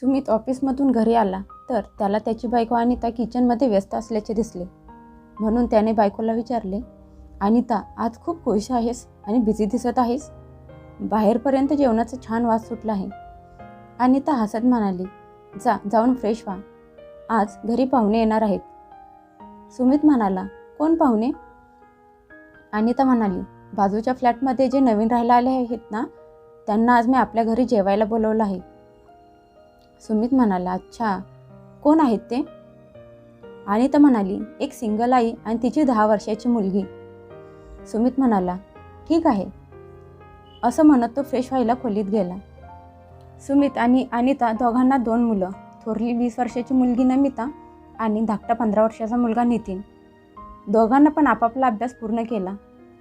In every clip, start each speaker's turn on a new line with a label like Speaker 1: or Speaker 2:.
Speaker 1: सुमित ऑफिसमधून घरी आला तर त्याला त्याची बायको अनिता किचनमध्ये व्यस्त असल्याचे दिसले. म्हणून त्याने बायकोला विचारले अनिता आज खूप खुश आहेस आणि बिझी दिसत आहेस? बाहेरपर्यंत जेवणाचा छान वास सुटला आहे. अनिता हसत म्हणाली जा जाऊन फ्रेश व्हा. आज घरी पाहुणे येणार आहेत. सुमित म्हणाला कोण पाहुणे? अनिता म्हणाली बाजूच्या फ्लॅटमध्ये जे नवीन राहायला आले आहेत ना त्यांना आज मी आपल्या घरी जेवायला बोलवलं आहे. सुमित म्हणाला अच्छा कोण आहेत ते? अनिता म्हणाली एक सिंगल आई आणि तिची दहा वर्षाची मुलगी. सुमित म्हणाला ठीक आहे. असं म्हणत तो फ्रेश व्हायला खोलीत गेला. सुमित आणि अनिता दोघांना दोन मुलं थोरली वीस वर्षाची मुलगी नमिता आणि धाकटा पंधरा वर्षाचा मुलगा नितीन. दोघांना पण आपापला अभ्यास पूर्ण केला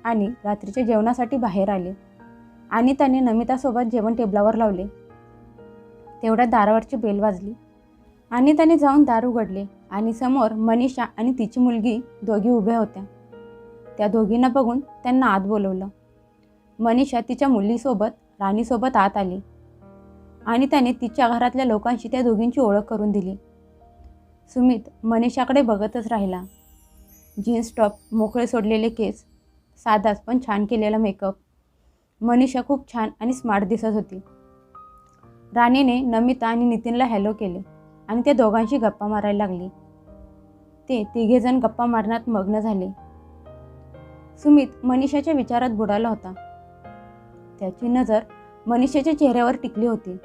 Speaker 1: आणि रात्रीच्या जेवणासाठी बाहेर आले. आणि त्याने नमितासोबत जेवण टेबलावर लावले. तेवढ्या दारावरची बेल वाजली. आणि त्याने जाऊन दार उघडले आणि समोर मनीषा आणि तिची मुलगी दोघी उभ्या होत्या. त्या दोघींना बघून त्यांना आत बोलवलं. मनीषा तिच्या मुलीसोबत राणीसोबत आत आली. आणि त्याने तिच्या घरातल्या लोकांशी त्या दोघींची ओळख करून दिली. सुमित मनीषाकडे बघतच राहिला. जीन्स टॉप मोकळे सोडलेले केस साधाच पण छान केलेला मेकअप. मनीषा खूप छान आणि स्मार्ट दिसत होती. राणीने नमिता आणि नितीनला हॅलो केले आणि त्या दोघांशी गप्पा मारायला लागली. ते तिघेजण गप्पा मारण्यात मग्न झाले. सुमित मनीषाच्या विचारात बुडाला होता. त्याची नजर मनीषाच्या चेहऱ्यावर टिकली होती.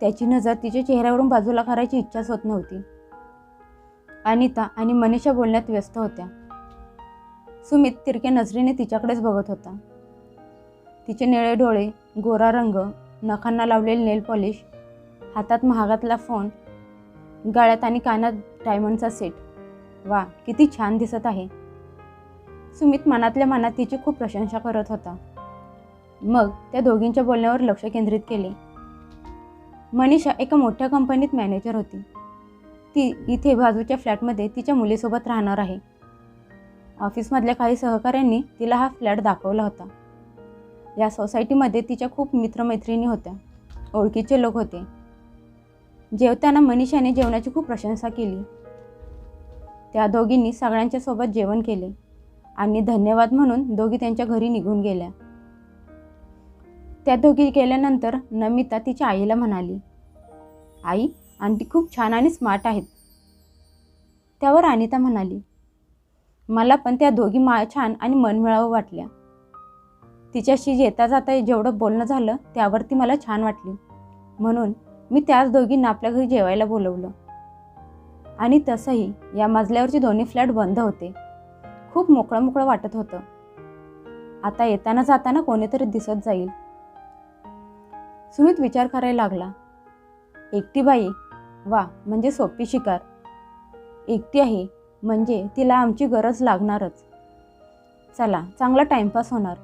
Speaker 1: त्याची नजर तिच्या चेहऱ्यावरून बाजूला करायची इच्छाच होत नव्हती. अनिता आणि मनीषा बोलण्यात व्यस्त होत्या. सुमित तिरक्या नजरेने तिच्याकडेच बघत होता. तिचे निळे डोळे गोरा रंग नखांना लावलेले नेल पॉलिश हातात महागातला फोन गळ्यात आणि कानात डायमंडचा सेट. वा किती छान दिसत आहे. सुमित मनातल्या मनात तिची खूप प्रशंसा करत होता. मग त्या दोघींच्या बोलण्यावर लक्ष केंद्रित केले. मनीषा एका मोठ्या कंपनीत मॅनेजर होती. ती इथे बाजूच्या फ्लॅटमध्ये तिच्या मुलीसोबत राहणार आहे. ऑफिसमधल्या काही सहकाऱ्यांनी तिला हा फ्लॅट दाखवला होता. या सोसायटीमध्ये तिच्या खूप मित्रमैत्रिणी होत्या. ओळखीचे लोक होते. जेवताना मनीषाने जेवणाची खूप प्रशंसा केली. त्या दोघींनी सगळ्यांच्या सोबत जेवण केले आणि धन्यवाद म्हणून दोघी त्यांच्या घरी निघून गेल्या. त्या दोघी गेल्यानंतर नमिता तिच्या आईला म्हणाली आई आंटी खूप छान आणि स्मार्ट आहेत. त्यावर अनिता म्हणाली मला पण त्या दोघी मा छान आणि मनमिळावं वाटल्या. तिच्याशी येता जाता जेवढं बोलणं झालं त्यावरती मला छान वाटली. म्हणून मी त्याच दोघींना आपल्या घरी जेवायला बोलवलं. आणि तसंही या मजल्यावरचे दोन्ही फ्लॅट बंद होते. खूप मोकळं मोकळं वाटत होतं. आता येताना जाताना कोणीतरी दिसत जाईल. सुमित विचार करायला लागला. एकटी बाई? वा म्हणजे सोपी शिकार. एकटी आहे म्हणजे तिला आमची गरज लागणारच. चला चांगला टाइमपास होणार.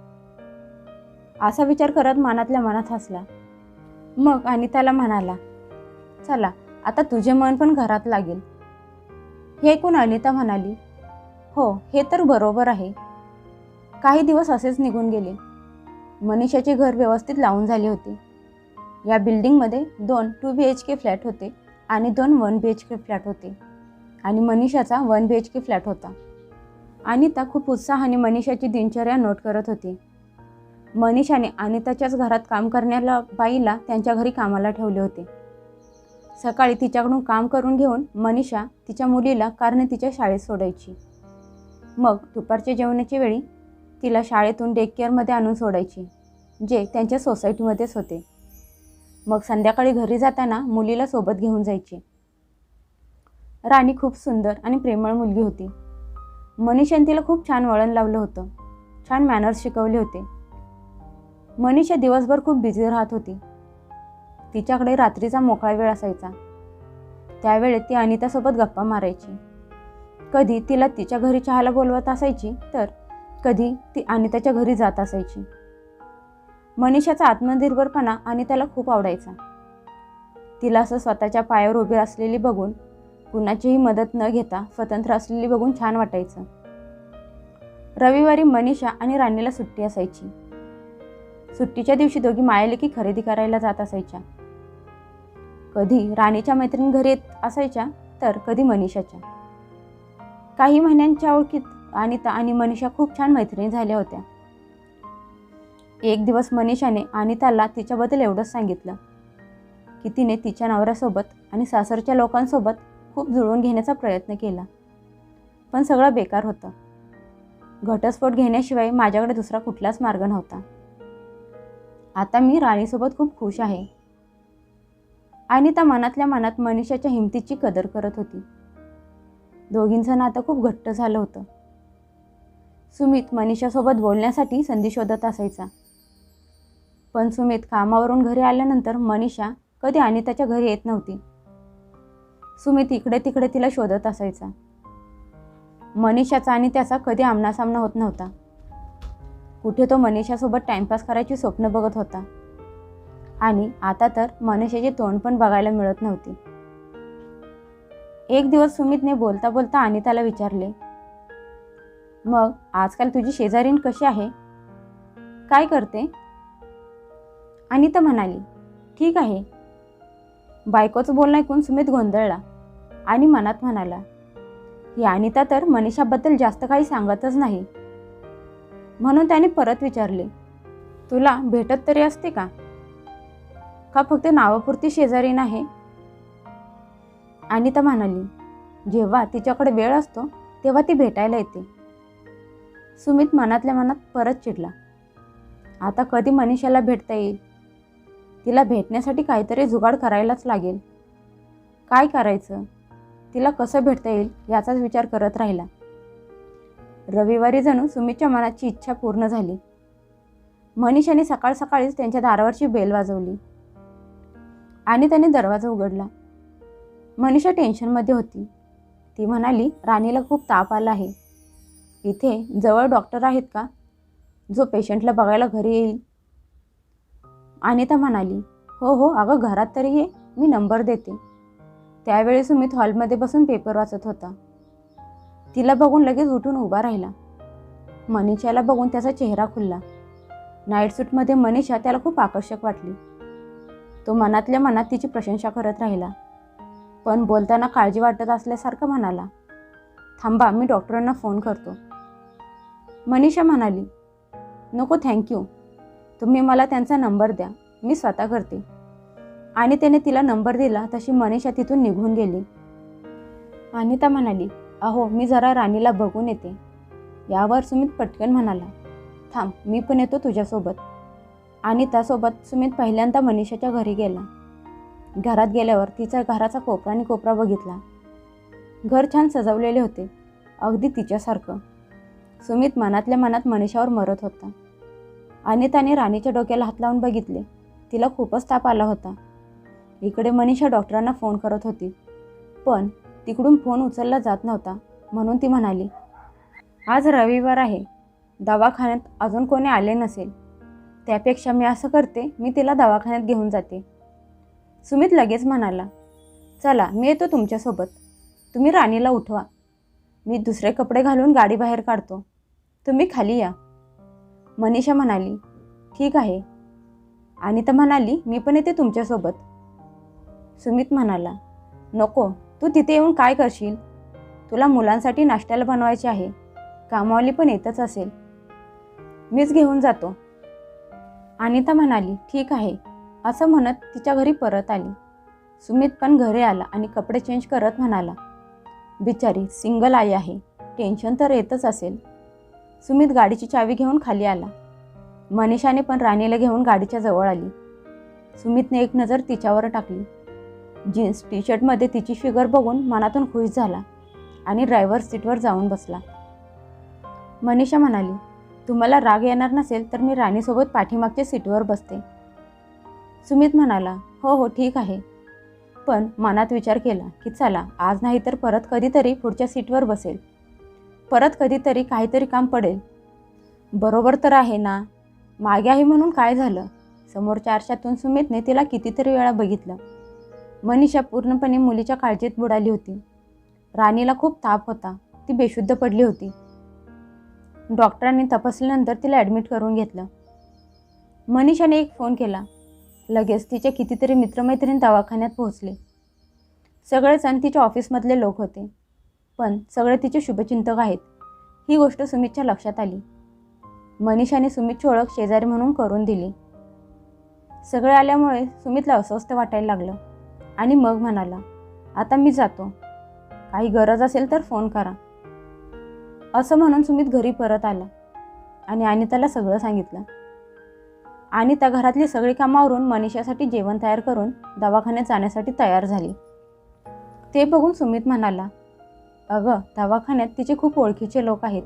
Speaker 1: असा विचार करत मनातल्या मनात हसला. मग अनिताला म्हणाला चला आता तुझे मन पण घरात लागेल. हे ऐकून अनिता म्हणाली हो हे तर बरोबर आहे. काही दिवस असेच निघून गेले. मनीषाचे घर व्यवस्थित लावून झाले होते. या बिल्डिंगमध्ये दोन two B H K flat होते आणि दोन one B H K flat होते आणि मनीषाचा one B H K flat होता. अनिता खूप उत्साहाने मनीषाची दिनचर्या नोट करत होती. मनीषाने अनिताच्याच घरात काम करण्याला बाईला त्यांच्या घरी कामाला ठेवले होते. सकाळी तिच्याकडून काम करून घेऊन मनीषा तिच्या मुलीला कारण तिच्या शाळेत सोडायची. मग दुपारच्या जेवणाच्या वेळी तिला शाळेतून डे केअरमध्ये आणून सोडायची जे त्यांच्या सोसायटीमध्येच होते. मग संध्याकाळी घरी जाताना मुलीला सोबत घेऊन जायची. राणी खूप सुंदर आणि प्रेमळ मुलगी होती. मनीषाने तिला खूप छान वळण लावलं होतं. छान मॅनर्स शिकवले होते. मनीषा दिवसभर खूप बिझी राहत होती. तिच्याकडे रात्रीचा मोकळा वेळ असायचा. त्यावेळेत ती अनितासोबत गप्पा मारायची. कधी तिला तिच्या घरी चहाला बोलवत असायची तर कधी ती अनिताच्या घरी जात असायची. मनीषाचा आत्मनिर्भरपणा अनिताला खूप आवडायचा. तिला असं स्वतःच्या पायावर उभी असलेली बघून कुणाचीही मदत न घेता स्वतंत्र असलेली बघून छान वाटायचं. रविवारी मनीषा आणि राणीला सुट्टी असायची. सुट्टीच्या दिवशी दोघी मायालेकी खरेदी करायला जात असायच्या. कधी राणीच्या मैत्रीण घरी येत असायच्या तर कधी मनीषाच्या. काही महिन्यांच्या ओळखीत अनिता आणि मनीषा खूप छान मैत्रिणी झाल्या होत्या. एक दिवस मनीषाने अनिताला तिच्याबद्दल एवढंच सांगितलं की तिने तिच्या नवऱ्यासोबत आणि सासरच्या लोकांसोबत खूप जुळवून घेण्याचा प्रयत्न केला. पण सगळं बेकार होतं. घटस्फोट घेण्याशिवाय माझ्याकडे दुसरा कुठलाच मार्ग नव्हता. आता मी राणीसोबत खूप खुश आहे. अनिता मनातल्या मनात मनीषाच्या हिमतीची कदर करत होती. दोघींचं नातं खूप घट्ट झालं होतं. सुमित मनीषासोबत बोलण्यासाठी संधी शोधत असायचा. पण सुमित कामावरून घरी आल्यानंतर मनीषा कधी अनिताच्या घरी येत नव्हती. सुमित इकडे तिकडे तिला शोधत असायचा. मनीषाचा आणि त्याचा कधी आमनासामना होत नव्हता. कुठे तो मनीषासोबत टाइमपास करायची स्वप्न बघत होता. आणि आता तर मनीषाचे तोंड पण बघायला मिळत नव्हती. एक दिवस सुमितने बोलता बोलता अनिताला विचारले मग आजकाल तुझी शेजारीण कशी आहे? काय करते? अनिता म्हणाली ठीक आहे. बायकोचं बोलणं ऐकून सुमित गोंधळला आणि मनात म्हणाला ही अनिता तर मनीषाबद्दल जास्त काही सांगतच नाही. म्हणून त्याने परत विचारले तुला भेटत तरी असते का? का फक्त नावापुरती शेजारी आहे अनिता म्हणाली जेव्हा तिच्याकडे वेळ असतो तेव्हा ती भेटायला येते. सुमित मनातल्या मनात परत चिडला आता कधी मनीषाला भेटता येईल? तिला भेटण्यासाठी काहीतरी जुगाड करायलाच लागेल. काय करायचं? तिला कसं भेटता येईल याचाच विचार करत राहिला. रविवारी जणू सुमितच्या मनाची इच्छा पूर्ण झाली. मनीषाने सकाळ सकाळीच त्यांच्या दारावरची बेल वाजवली. आणि त्याने दरवाजा उघडला. मनीषा टेन्शनमध्ये होती. ती म्हणाली राणीला खूप ताप आला आहे. इथे जवळ डॉक्टर आहेत का? जो पेशंटला बघायला घरी येईल. अनिता म्हणाली हो हो अगं घरात तरी ये. मी नंबर देते. त्यावेळी सुमित हॉलमध्ये बसून पेपर वाचत होता. तिला बघून लगेच उठून उभा राहिला. मनीषाला बघून त्याचा चेहरा खुलला. नाईट सूटमध्ये मनीषा त्याला खूप आकर्षक वाटली. तो मनातल्या मनात तिची प्रशंसा करत राहिला. पण बोलताना काळजी वाटत असल्यासारखं म्हणाला. थांबा मी डॉक्टरांना फोन करतो. मनीषा म्हणाली नको थँक्यू तुम्ही मला त्यांचा नंबर द्या. मी स्वतः करते. आणि त्याने तिला नंबर दिला तशी मनीषा तिथून निघून गेली. अनिता म्हणाली अहो मी जरा राणीला बघून येते. यावर सुमित पटकन म्हणाला थांब मी पण येतो तुझ्यासोबत. आणि त्यासोबत सुमित पहिल्यांदा मनीषाच्या घरी गेला. घरात गेल्यावर तिचा घराचा कोपरा आणि कोपरा बघितला. घर छान सजवलेले होते अगदी तिच्यासारखं. सुमित मनातल्या मनात मनीषावर मरत होता. अनिताने राणीच्या डोक्याला हात लावून बघितले तिला खूपच ताप आला होता. इकडे मनीषा डॉक्टरांना फोन करत होती. पण तिकडून फोन उचलला जात नव्हता म्हणून ती म्हणाली आज रविवार आहे. दवाखान्यात अजून कोणी आले नसेल. त्यापेक्षा मी असं करते मी तिला दवाखान्यात घेऊन जाते. सुमित लगेच म्हणाला चला मी येतो तुमच्यासोबत. तुम्ही राणीला उठवा. मी दुसरे कपडे घालून गाडी बाहेर काढतो. तुम्ही खाली या. मनीषा म्हणाली ठीक आहे. आणि तर म्हणाली मी पण येते तुमच्यासोबत. सुमित म्हणाला नको तू तिथे येऊन काय करशील? तुला मुलांसाठी नाश्त्याला बनवायचे आहे. कामावली पण येतच असेल. मीच घेऊन जातो. अनिता म्हणाली ठीक आहे. असं म्हणत तिच्या घरी परत आली. सुमित पण घरी आला आणि कपडे चेंज करत म्हणाला बिचारी सिंगल आई आहे. टेन्शन तर येतच असेल. सुमित गाडीची चावी घेऊन खाली आला. मनीषाने पण राणीला घेऊन गाडीच्या जवळ आली. सुमितने एक नजर तिच्यावर टाकली. जीन्स टी शर्टमध्ये तिची फिगर बघून मनातून खुश झाला आणि ड्रायव्हर सीटवर जाऊन बसला. मनीषा म्हणाली तुम्हाला राग येणार नसेल तर मी राणीसोबत पाठीमागच्या सीटवर बसते. सुमित म्हणाला हो हो ठीक आहे. पण मनात विचार केला की चला आज नाही तर परत कधीतरी पुढच्या सीटवर बसेल. परत कधीतरी काहीतरी काम पडेल. बरोबर तर आहे ना. मागे आहे म्हणून काय झालं? समोरच्या आरशातून सुमितने तिला कितीतरी वेळा बघितलं. मनीषा पूर्णपणे मुलीच्या काळजीत बुडाली होती. राणीला खूप ताप होता. ती बेशुद्ध पडली होती. डॉक्टरांनी तपासल्यानंतर तिला ॲडमिट करून घेतलं. मनीषाने एक फोन केला. लगेच तिचे कितीतरी मित्रमैत्रीण दवाखान्यात पोहोचले. सगळेजण तिच्या ऑफिसमधले लोक होते. पण सगळे तिचे शुभचिंतक आहेत. ही गोष्ट सुमितच्या लक्षात आली. मनीषाने सुमितची ओळख शेजारी म्हणून करून दिली. सगळे आल्यामुळे सुमितला अस्वस्थ वाटायला लागलं. आणि मग म्हणाला आता मी जातो. काही गरज असेल तर फोन करा. असं म्हणून सुमित घरी परत आला आणि अनिताला सगळं सांगितलं. अनिता घरातली सगळी कामावरून मनीषासाठी जेवण तयार करून दवाखान्यात जाण्यासाठी तयार झाली. ते बघून सुमित म्हणाला अगं दवाखान्यात तिचे खूप ओळखीचे लोक आहेत.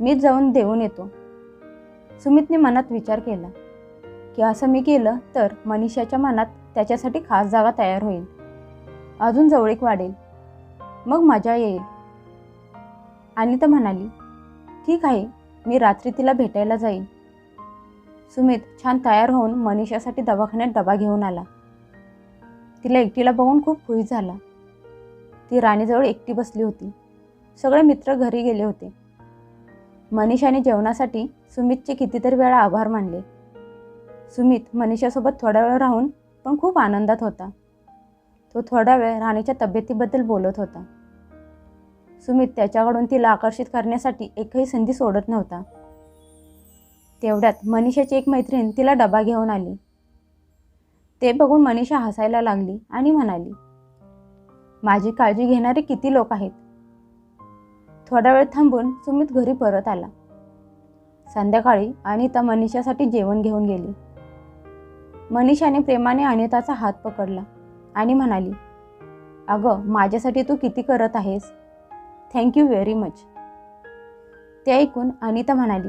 Speaker 1: मीच जाऊन देऊन येतो. सुमितने मनात विचार केला की असं मी केलं तर मनीषाच्या मनात त्याच्यासाठी खास जागा तयार होईल. अजून जवळीक वाढेल. मग मजा येईल. अनिता म्हणाली ठीक आहे मी रात्री तिला भेटायला जाईन. सुमित छान तयार होऊन मनीषासाठी दवाखान्यात डबा घेऊन आला. तिला एकटीला बघून खूप खुश झाला. ती राणीजवळ एकटी बसली होती. सगळे मित्र घरी गेले होते. मनीषाने जेवणासाठी सुमितचे कितीतरी वेळा आभार मानले. सुमित मनीषासोबत थोडा वेळ राहून पण खूप आनंदात होता. तो थोडा वेळ राणीच्या तब्येतीबद्दल बोलत होता. सुमित त्याच्याकडून तिला आकर्षित करण्यासाठी एकही संधी सोडत नव्हता. तेवढ्यात मनीषाची एक मैत्रीण तिला डबा घेऊन आली. ते बघून मनीषा हसायला लागली आणि म्हणाली माझी काळजी घेणारे किती लोक आहेत. थोडा वेळ थांबून सुमित घरी परत आला. संध्याकाळी अनिता मनीषासाठी जेवण घेऊन गेली. मनीषाने प्रेमाने अनिताचा हात पकडला आणि म्हणाली अगं माझ्यासाठी तू किती करत आहेस? थँक्यू व्हेरी मच ते ऐकून अनिता म्हणाली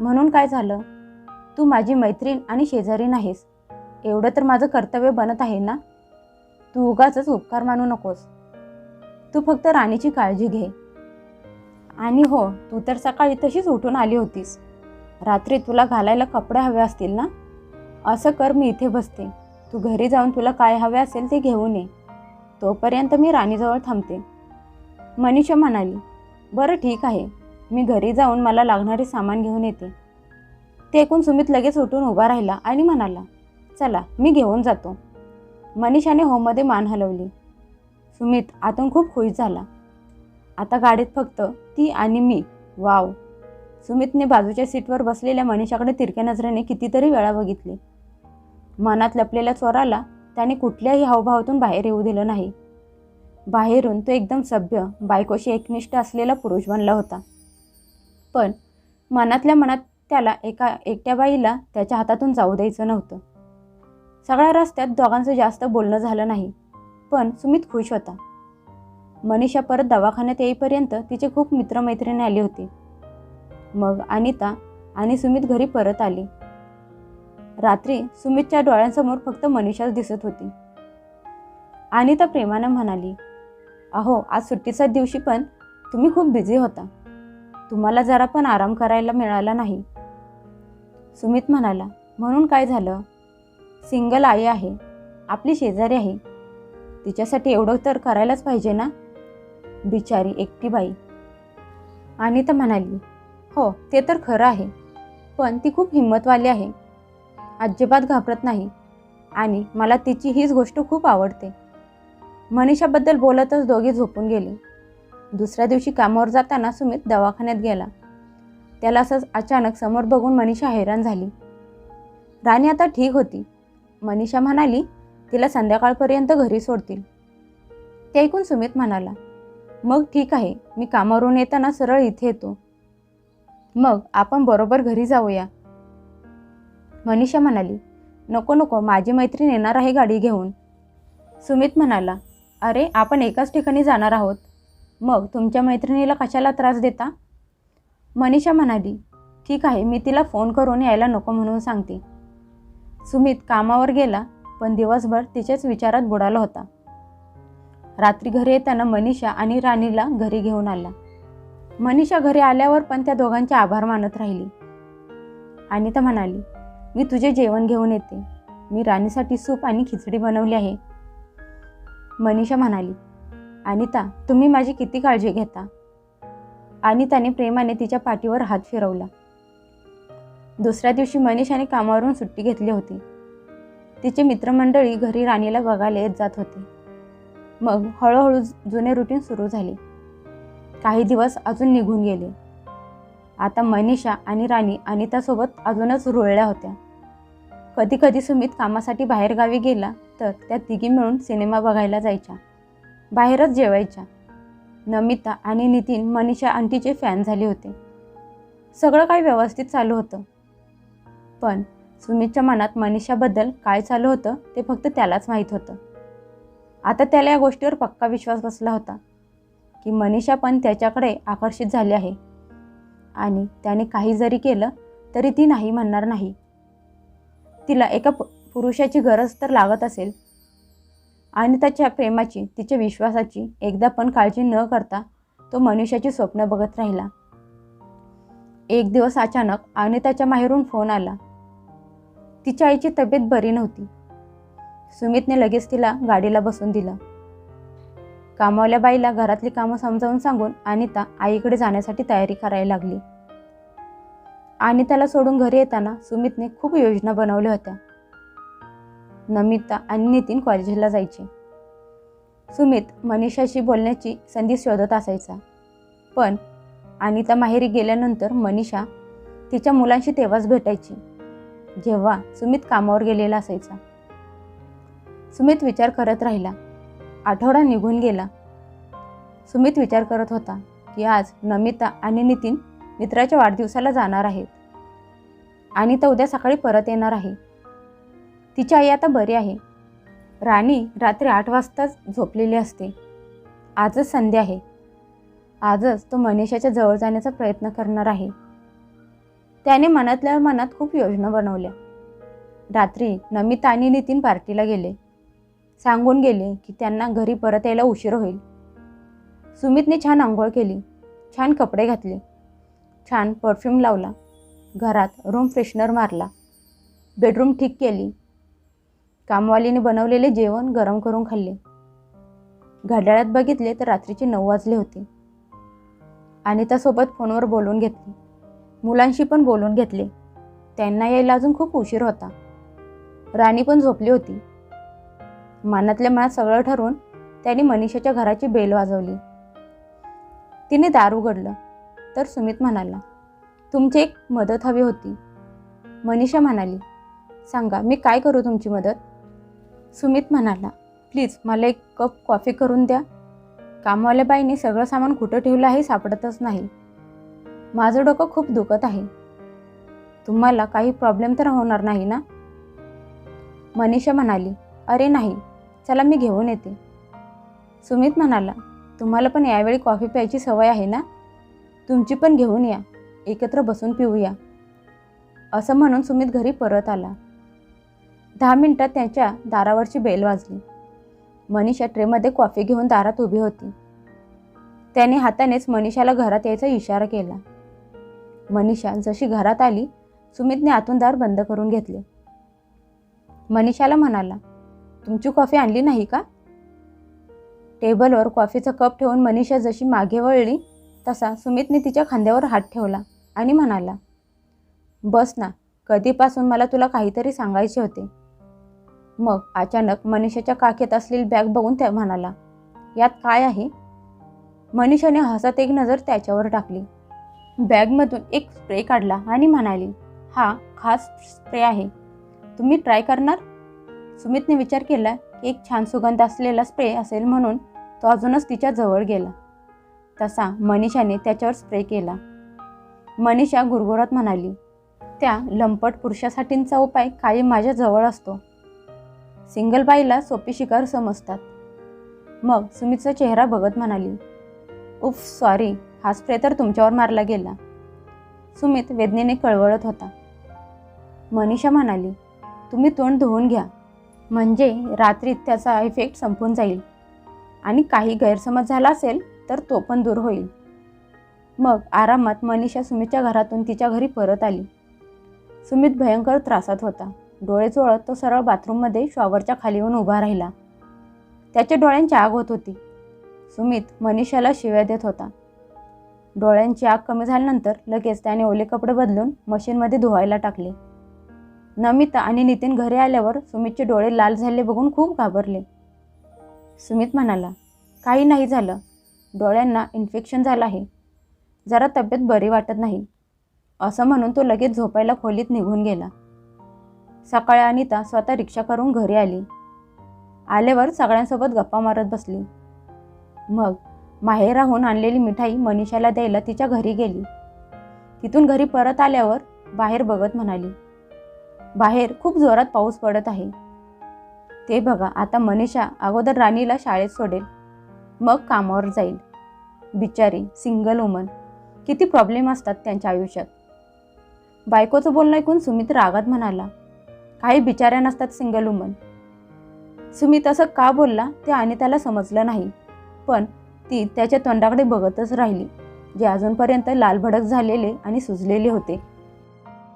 Speaker 1: म्हणून काय झालं? तू माझी मैत्रीण आणि शेजारीण आहेस एवढं तर माझं कर्तव्य बनत आहे ना? तू उगाच उपकार मानू नकोस. तू फक्त राणीची काळजी घे. आणि हो तू तर सकाळी तशीच उठून आली होतीस. रात्री तुला घालायला कपडे हवे असतील ना? असं कर मी इथे बसते. तू घरी जाऊन तुला काय हवे असेल ते घेऊन ये. तोपर्यंत मी राणीजवळ थांबते. मनीषा म्हणाली बरं ठीक आहे. मी घरी जाऊन मला लागणारे सामान घेऊन येते. ते ऐकून सुमित लगेच उठून उभा राहिला आणि म्हणाला चला मी घेऊन जातो. मनीषाने होममध्ये मान हलवली. सुमित आतून खूप खुश झाला. आता गाडीत फक्त ती आणि मी. वाव. सुमितने बाजूच्या सीटवर बसलेल्या मनीषाकडे तिरक्या नजरेने कितीतरी वेळा बघितले. मनात लपलेल्या चोराला त्याने कुठल्याही हावभावातून बाहेर येऊ दिलं नाही. बाहेरून तो एकदम सभ्य बायकोशी एकनिष्ठ असलेला पुरुष बनला होता. पण मनातल्या मनात त्याला एका एकट्या बाईला त्याच्या हातातून जाऊ द्यायचं नव्हतं. सगळ्या रस्त्यात दोघांचं जास्त बोलणं झालं नाही पण सुमित खुश होता. मनीषा परत दवाखान्यात येईपर्यंत तिचे खूप मित्रमैत्रिणी आली होती. मग अनिता आणि सुमित घरी परत आली. रात्री सुमितच्या डोळ्यांसमोर फक्त मनीषाच दिसत होती. अनिता प्रेमानं म्हणाली अहो आज सुट्टीच्या दिवशी पण तुम्ही खूप बिझी होता. तुम्हाला जरा पण आराम करायला मिळाला नाही. सुमित म्हणाला म्हणून काय झालं? सिंगल आई आहे आपली शेजारी आहे. तिच्यासाठी एवढं तर करायलाच पाहिजे ना? बिचारी एकटी बाई. अनिता म्हणाली हो ते तर खरं आहे पण ती खूप हिंमतवाली आहे. अजिबात घाबरत नाही. आणि मला तिची हीच गोष्ट खूप आवडते. मनीषाबद्दल बोलतच दोघे झोपून गेली. दुसऱ्या दिवशी कामावर जाताना सुमित दवाखान्यात गेला. त्याला असंच अचानक समोर बघून मनीषा हैराण झाली. राणी आता ठीक होती. मनीषा म्हणाली तिला संध्याकाळपर्यंत घरी सोडतील. ते ऐकून सुमित म्हणाला मग ठीक आहे मी कामावरून येताना सरळ इथे येतो. मग आपण बरोबर घरी जाऊया. मनीषा म्हणाली नको नको माझी मैत्रीण येणार आहे गाडी घेऊन. सुमित म्हणाला अरे आपण एकाच ठिकाणी जाणार आहोत. मग तुमच्या मैत्रिणीला कशाला त्रास देता? मनीषा म्हणाली ठीक आहे मी तिला फोन करून यायला नको म्हणून सांगते. सुमित कामावर गेला पण दिवसभर तिच्याच विचारात बुडाला होता. रात्री घरी येताना मनीषा आणि राणीला घरी घेऊन आला. मनीषा घरी आल्यावर पण त्या दोघांचे आभार मानत राहिली. आणि तर म्हणाली मी तुझे जेवण घेऊन येते. मी राणीसाठी सूप आणि खिचडी बनवली आहे. मनीषा म्हणाली अनिता तुम्ही माझी किती काळजी घेता? अनिताने प्रेमाने तिच्या पाठीवर हात फिरवला. दुसऱ्या दिवशी मनीषाने कामावरून सुट्टी घेतली होती. तिचे मित्रमंडळी घरी राणीला बघायला येत जात होते. मग हळूहळू जुने रुटीन सुरू झाले. काही दिवस अजून निघून गेले. आता मनीषा आणि राणी अनितासोबत अजूनच रुळल्या होत्या. कधी कधी सुमित कामासाठी बाहेरगावी गेला तर त्या तिघी मिळून सिनेमा बघायला जायच्या. बाहेरच जेवायच्या. नमिता आणि नितीन मनीषा आंटीचे फॅन झाले होते. सगळं काही व्यवस्थित चालू होतं. पण सुमितच्या मनात मनीषाबद्दल काय चालू होतं ते फक्त त्यालाच माहीत होतं. आता त्याला या गोष्टीवर पक्का विश्वास बसला होता की मनीषा पण त्याच्याकडे आकर्षित झाली आहे. आणि त्याने काही जरी केलं तरी ती नाही म्हणणार नाही. तिला एका पुरुषाची गरज तर लागत असेल. आणि त्याच्या प्रेमाची तिच्या विश्वासाची एकदा पण काळजी न करता तो मनुष्याची स्वप्न बघत राहिला. एक दिवस अचानक आणि त्याच्या माहेरून फोन आला. तिच्या आईची तब्येत बरी नव्हती. सुमितने लगेच तिला गाडीला बसून दिलं. कामावल्या बाईला घरातली कामं समजावून सांगून अनिता आईकडे जाण्यासाठी तयारी करायला लागली. अनिताला सोडून घरी येताना सुमितने खूप योजना बनवल्या होत्या. नमिता आणि नितीन कॉलेजला जायचे. सुमित मनीषाशी बोलण्याची संधी शोधत असायचा. पण अनिता माहेरी गेल्यानंतर मनीषा तिच्या मुलांशी तेव्हाच भेटायची जेव्हा सुमित कामावर गेलेला असायचा. सुमित विचार करत राहिला. आठवडा निघून गेला. सुमित विचार करत होता की आज नमिता आणि नितीन मित्राच्या वाढदिवसाला जाणार आहेत आणि तर उद्या सकाळी परत येणार आहे. तिची आई आता बरी आहे. राणी रात्री आठ वाजताच झोपलेली असते. आजच संध्या आहे. आजच तो मनीषाच्या जवळ जाण्याचा प्रयत्न करणार आहे. त्याने मनातल्या मनात खूप योजना बनवल्या. रात्री नमिता आणि नितीन पार्टीला गेले. सांगून गेले की त्यांना घरी परत यायला उशीर होईल. सुमितने छान आंघोळ केली. छान कपडे घातले. छान परफ्यूम लावला. घरात रूम फ्रेशनर मारला. बेडरूम ठीक केली. कामवालीने बनवलेले जेवण गरम करून खाल्ले. घड्याळात बघितले तर रात्रीचे नऊ वाजले होते. आणि त्यासोबत फोनवर बोलून घेतले. मुलांशी पण बोलून घेतले. त्यांना यायला अजून खूप उशीर होता. राणी पण झोपली होती. मनातल्या मनात सगळं ठरवून त्याने मनीषाच्या घराची बेल वाजवली. तिने दार उघडलं. तर सुमित म्हणाला तुमची एक मदत हवी होती. मनीषा म्हणाली सांगा मी काय करू तुमची मदत? सुमित म्हणाला प्लीज मला एक कप कॉफी करून द्या. कामवाल्या बाईने सगळं सामान कुठं ठेवलं आहे सापडतच नाही. माझं डोकं खूप दुखत आहे. तुम्हाला काही प्रॉब्लेम तर होणार नाही ना? मनीषा म्हणाली अरे नाही चला मी घेऊन येते. सुमित म्हणाला तुम्हाला पण यावेळी कॉफी प्यायची सवय आहे ना? तुमची पण घेऊन या. एकत्र बसून पिऊया. असं म्हणून सुमित घरी परत आला. दहा मिनिटात त्यांच्या दारावरची बेल वाजली. मनीषा ट्रेमध्ये कॉफी घेऊन दारात उभी होती. त्याने हातानेच मनीषाला घरात यायचा इशारा केला. मनीषा जशी घरात आली सुमितने आतून दार बंद करून घेतले. मनीषाला म्हणाला तुमची कॉफी आणली नाही का? टेबलवर कॉफीचा कप ठेवून मनीषा जशी मागे वळली तसा सुमितने तिच्या खांद्यावर हात ठेवला आणि म्हणाला बस ना कधीपासून मला तुला काहीतरी सांगायचे होते. मग अचानक मनीषाच्या काखेत असलेली बॅग बघून त्या म्हणाला यात काय आहे? मनीषाने हसत एक नजर त्याच्यावर टाकली. बॅगमधून एक स्प्रे काढला आणि म्हणाली हा खास स्प्रे आहे. तुम्ही ट्राय करणार? सुमितने विचार केला की एक छान सुगंध असलेला स्प्रे असेल म्हणून तो अजूनच तिच्या जवळ गेला. तसा मनीषाने त्याच्यावर स्प्रे केला. मनीषा गुरगुरत म्हणाली त्या लंपट पुरुषासाठींचा उपाय कायम माझ्या जवळ असतो. सिंगल बाईला सोपी शिकार समजतात. मग सुमितचा चेहरा बघत म्हणाली उफ सॉरी हा स्प्रे तर तुमच्यावर मारला गेला. सुमित वेदनेने कळवळत होता. मनीषा म्हणाली तुम्ही तोंड धुवून घ्या. म्हणजे रात्रीत त्याचा इफेक्ट संपून जाईल. आणि काही गैरसमज झाला असेल तर तो पण दूर होईल. मग आरामात मनीषा सुमितच्या घरातून तिच्या घरी परत आली. सुमित भयंकर त्रासात होता. डोळे चोळत तो सरळ बाथरूममध्ये शॉवरच्या खाली येऊन उभा राहिला. त्याच्या डोळ्यांची आग होत होती. सुमित मनीषाला शिव्या देत होता. डोळ्यांची आग कमी झाल्यानंतर लगेच त्याने ओले कपडे बदलून मशीनमध्ये धुवायला टाकले. नमिता आणि नितीन घरी आल्यावर सुमितचे डोळे लाल झाले बघून खूप घाबरले. सुमित म्हणाला काही नाही झालं. डोळ्यांना इन्फेक्शन झालं आहे. जरा तब्येत बरी वाटत नाही. असं म्हणून तो लगेच झोपायला खोलीत निघून गेला. सकाळी अनिता स्वतः रिक्षा करून घरी आली. आल्यावर सगळ्यांसोबत गप्पा मारत बसली. मग माहेराहून आणलेली मिठाई मनीषाला द्यायला तिच्या घरी गेली. तिथून घरी परत आल्यावर बाहेर बघत म्हणाली बाहेर खूप जोरात पाऊस पडत आहे. ते बघा आता मनीषा अगोदर राणीला शाळेत सोडेल. मग कामावर जाईल. बिचारी सिंगल वुमन किती प्रॉब्लेम असतात त्यांच्या आयुष्यात. बायकोचं बोलणं ऐकून सुमित रागात म्हणाला काही बिचाऱ्या नसतात सिंगल वुमन सुमित असं का बोलला ते अनिताला समजलं नाही. पण ती त्याच्या तोंडाकडे बघतच राहिली जे अजूनपर्यंत लालभडक झालेले आणि सुजलेले होते.